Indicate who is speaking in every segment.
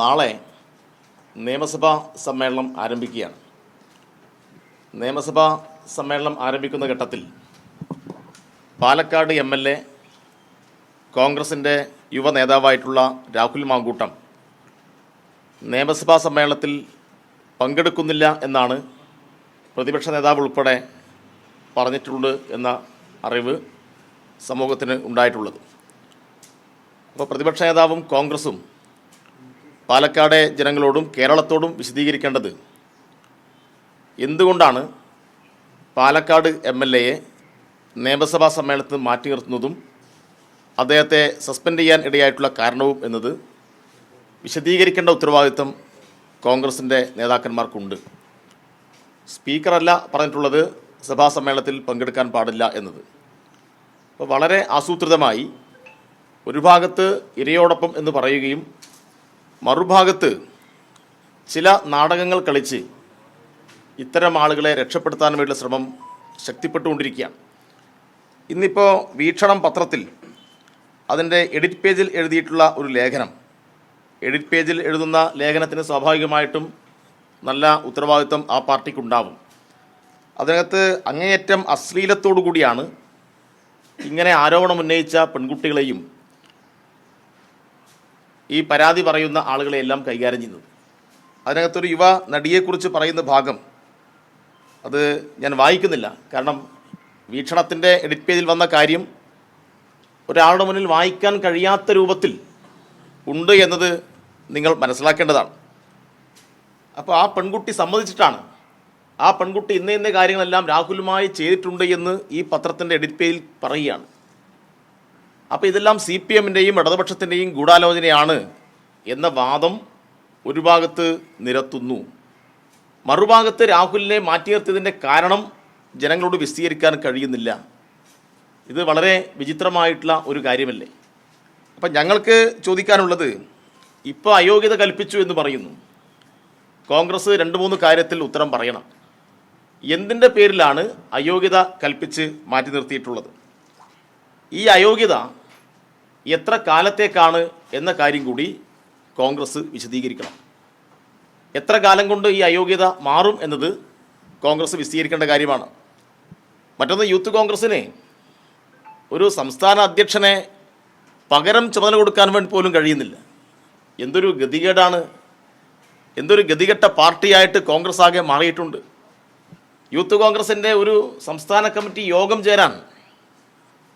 Speaker 1: നാളെ നിയമസഭാ സമ്മേളനം ആരംഭിക്കുകയാണ്. നിയമസഭാ സമ്മേളനം ആരംഭിക്കുന്ന ഘട്ടത്തിൽ പാലക്കാട് എം എൽ എ കോൺഗ്രസിന്റെ യുവ നേതാവായിട്ടുള്ള രാഹുൽ മാങ്കൂട്ടം നിയമസഭാ സമ്മേളനത്തിൽ പങ്കെടുക്കുന്നില്ല എന്നാണ് പ്രതിപക്ഷ നേതാവ് ഉൾപ്പെടെ പറഞ്ഞിട്ടുള്ളത് എന്ന അറിവ് സമൂഹത്തിന് ഉണ്ടായിട്ടുള്ളത്. അപ്പോൾ പ്രതിപക്ഷ നേതാവും കോൺഗ്രസും പാലക്കാടെ ജനങ്ങളോടും കേരളത്തോടും വിശദീകരിക്കേണ്ടത് എന്തുകൊണ്ടാണ് പാലക്കാട് എം എൽ എയെ നിയമസഭാ സമ്മേളനത്തിൽ മാറ്റി നിർത്തുന്നതും അദ്ദേഹത്തെ സസ്പെൻഡ് ചെയ്യാൻ ഇടയായിട്ടുള്ള കാരണവും എന്നത് വിശദീകരിക്കേണ്ട ഉത്തരവാദിത്വം കോൺഗ്രസിന്റെ നേതാക്കന്മാർക്കുണ്ട്. സ്പീക്കറല്ല പറഞ്ഞിട്ടുള്ളത് സഭാ സമ്മേളനത്തിൽ പങ്കെടുക്കാൻ പാടില്ല എന്നത്. അപ്പോൾ വളരെ ആസൂത്രിതമായി ഒരു ഭാഗത്ത് ഇരയോടൊപ്പം എന്ന് പറയുകയും മറുഭാഗത്ത് ചില നാടകങ്ങൾ കളിച്ച് ഇത്തരം ആളുകളെ രക്ഷപ്പെടുത്താൻ വേണ്ടിയുള്ള ശ്രമം ശക്തിപ്പെട്ടുകൊണ്ടിരിക്കുകയാണ്. ഇന്നിപ്പോൾ വീക്ഷണം പത്രത്തിൽ അതിന്റെ എഡിറ്റ് പേജിൽ എഴുതിയിട്ടുള്ള ഒരു ലേഖനം. എഡിറ്റ് പേജിൽ എഴുതുന്ന ലേഖനത്തിന് സ്വാഭാവികമായിട്ടും നല്ല ഉത്തരവാദിത്വം ആ പാർട്ടിക്കുണ്ടാവും. അതിനകത്ത് അങ്ങേയറ്റം അശ്ലീലത്തോടു കൂടിയാണ് ഇങ്ങനെ ആരോപണം ഉന്നയിച്ച പെൺകുട്ടികളെയും ഈ പരാതി പറയുന്ന ആളുകളെയെല്ലാം കൈകാര്യം ചെയ്യുന്നത് അതിനകത്തൊരു യുവ നടിയെക്കുറിച്ച് പറയുന്ന ഭാഗം അത് ഞാൻ വായിക്കുന്നില്ല. കാരണം വീക്ഷണത്തിന്റെ എഡിറ്റ് പേജിൽ വന്ന കാര്യം ഒരാളുടെ മുന്നിൽ വായിക്കാൻ കഴിയാത്ത രൂപത്തിൽ ഉണ്ട് എന്നത് നിങ്ങൾ മനസ്സിലാക്കേണ്ടതാണ്. അപ്പോൾ ആ പെൺകുട്ടി സമ്മതിച്ചിട്ടാണ്. ആ പെൺകുട്ടി ഇന്ന ഇന്ന കാര്യങ്ങളെല്ലാം രാഹുലുമായി ചെയ്തിട്ടുണ്ട് എന്ന് ഈ പത്രത്തിന്റെ എഡിറ്റ് പേജിൽ പറയുകയാണ്. അപ്പോൾ ഇതെല്ലാം സി പി എമ്മിന്റെയും ഇടതുപക്ഷത്തിന്റെയും ഗൂഢാലോചനയാണ് എന്ന വാദം ഒരു ഭാഗത്ത് നിരത്തുന്നു. മറുഭാഗത്ത് രാഹുലിനെ മാറ്റി നിർത്തിയതിന്റെ കാരണം ജനങ്ങളോട് വിശദീകരിക്കാൻ കഴിയുന്നില്ല. ഇത് വളരെ വിചിത്രമായിട്ടുള്ള ഒരു കാര്യമല്ലേ? അപ്പം ഞങ്ങൾക്ക് ചോദിക്കാനുള്ളത് ഇപ്പോൾ അയോഗ്യത കൽപ്പിച്ചു എന്ന് പറയുന്നു. കോൺഗ്രസ് രണ്ട് മൂന്ന് കാര്യത്തിൽ ഉത്തരം പറയണം. എന്തിന്റെ പേരിലാണ് അയോഗ്യത കൽപ്പിച്ച് മാറ്റി നിർത്തിയിട്ടുള്ളത്? ഈ അയോഗ്യത എത്ര കാലത്തേക്കാണ് എന്ന കാര്യം കൂടി കോൺഗ്രസ് വിശദീകരിക്കണം. എത്ര കാലം കൊണ്ട് ഈ അയോഗ്യത മാറും എന്നത് കോൺഗ്രസ് വിശദീകരിക്കേണ്ട കാര്യമാണ്. മറ്റൊന്ന് യൂത്ത് കോൺഗ്രസ്സിന് ഒരു സംസ്ഥാന അധ്യക്ഷനെ പകരം ചുമതല കൊടുക്കാൻ വേണ്ടി പോലും കഴിയുന്നില്ല. എന്തൊരു ഗതികേടാണ് എന്തൊരു ഗതികെട്ട പാർട്ടിയായിട്ട് കോൺഗ്രസ് ആകെ മാറിയിട്ടുണ്ട്. യൂത്ത് കോൺഗ്രസിന്റെ ഒരു സംസ്ഥാന കമ്മിറ്റി യോഗം ചേരാൻ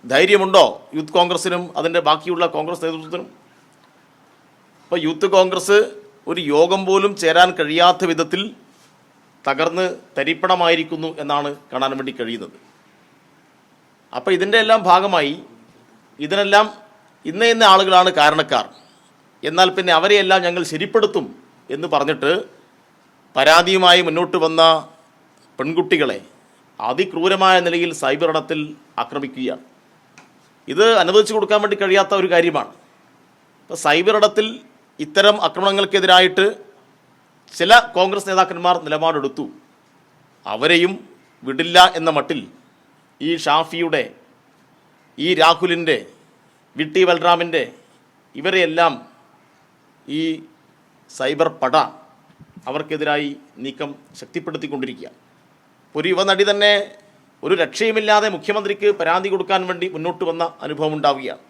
Speaker 1: ധൈര്യമുണ്ടോ യൂത്ത് കോൺഗ്രസിനും അതിന്റെ ബാക്കിയുള്ള കോൺഗ്രസ് നേതൃത്വത്തിനും? ഇപ്പോൾ യൂത്ത് കോൺഗ്രസ് ഒരു യോഗം പോലും ചേരാൻ കഴിയാത്ത വിധത്തിൽ തകർന്ന് തരിപ്പണമായിരിക്കുന്നു എന്നാണ് കാണാൻ വേണ്ടി കഴിയുന്നത്. അപ്പോൾ ഇതിന്റെ എല്ലാം ഭാഗമായി ഇതിനെല്ലാം ഇന്ന ഇന്ന ആളുകളാണ് കാരണക്കാർ. എന്നാൽ പിന്നെ അവരെയെല്ലാം ഞങ്ങൾ ശരിപ്പെടുത്തും എന്ന് പറഞ്ഞിട്ട് പരാതിയുമായി മുന്നോട്ട് വന്ന പെൺകുട്ടികളെ അതിക്രൂരമായ നിലയിൽ സൈബർ ഇടത്തിൽ ആക്രമിക്കുകയാണ്. ഇത് അനുവദിച്ചു കൊടുക്കാൻ വേണ്ടി കഴിയാത്ത ഒരു കാര്യമാണ്. ഇപ്പോൾ സൈബർ ഇടത്തിൽ ഇത്തരം ആക്രമണങ്ങൾക്കെതിരായിട്ട് ചില കോൺഗ്രസ് നേതാക്കന്മാർ നിലപാടെടുത്തു. അവരെയും വിടില്ല എന്ന മട്ടിൽ ഈ ഷാഫിയുടെ ഈ രാഹുലിന്റെ വിട്ടി ബൽറാമിന്റെ ഇവരെയെല്ലാം ഈ സൈബർ പട അവർക്കെതിരായി നീക്കം ശക്തിപ്പെടുത്തിക്കൊണ്ടിരിക്കുക ഒരു യുവനടി തന്നെ ഒരു രക്ഷയുമില്ലാതെ മുഖ്യമന്ത്രിക്ക് പരാതി കൊടുക്കാൻ വേണ്ടി മുന്നോട്ട് വന്ന അനുഭവം ഉണ്ടാവുകയാണ്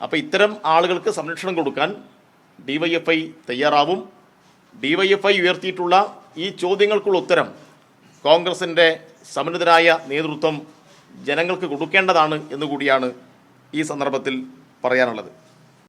Speaker 1: അപ്പോൾ ഇത്തരം ആളുകൾക്ക് സംരക്ഷണം കൊടുക്കാൻ ഡിവൈഎഫ്ഐ തയ്യാറാവും. ഡിവൈഎഫ്ഐ ഉയർത്തിയിട്ടുള്ള ഈ ചോദ്യങ്ങൾക്കുള്ള ഉത്തരം കോൺഗ്രസിന്റെ സമന്വിതരായ നേതൃത്വം ജനങ്ങൾക്ക് കൊടുക്കേണ്ടതാണ് എന്നുകൂടിയാണ് ഈ സന്ദർഭത്തിൽ പറയാനുള്ളത്.